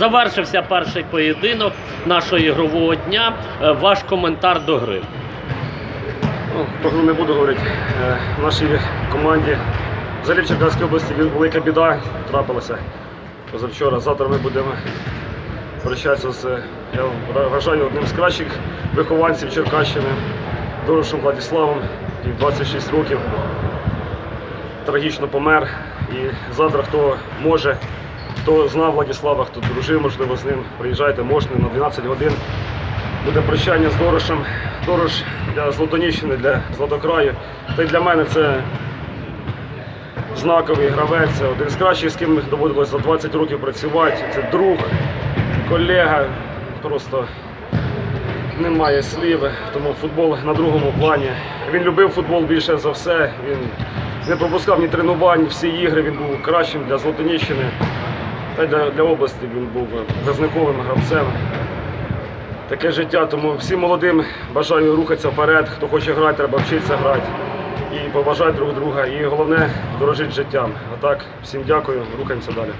Завершився перший поєдинок нашого ігрового дня. Е, Ваш коментар до гри. Ну, про гру не буду говорити. Е, В нашій команді взагалі в Черкаській області велика біда трапилася позавчора. Завтра ми будемо прощатися з, я вважаю, одним з кращих вихованців Черкащини, Дорошем Владиславом, який 26 років трагічно помер. І завтра хто може, хто знав Владислава, хто дружив, можливо, з ним, приїжджайте, можна на 12 годин. Буде прощання з Дорошем. Дорош для Златоніщини, для Златокраю. Та й для мене це знаковий гравець, один з кращих, з ким доводилось за 20 років працювати. Це друг, колега. Просто немає слів. Тому футбол на другому плані. Він любив футбол більше за все. Він не пропускав ні тренувань, всі ігри. Він був кращим для Златоніщини. Та й для, для області він був визнаковим гравцем таке життя. Тому всім молодим бажаю рухатися вперед. Хто хоче грати, треба вчитися грати і поважати друг друга. І головне дорожити життям. А так, всім дякую, рухаємося далі.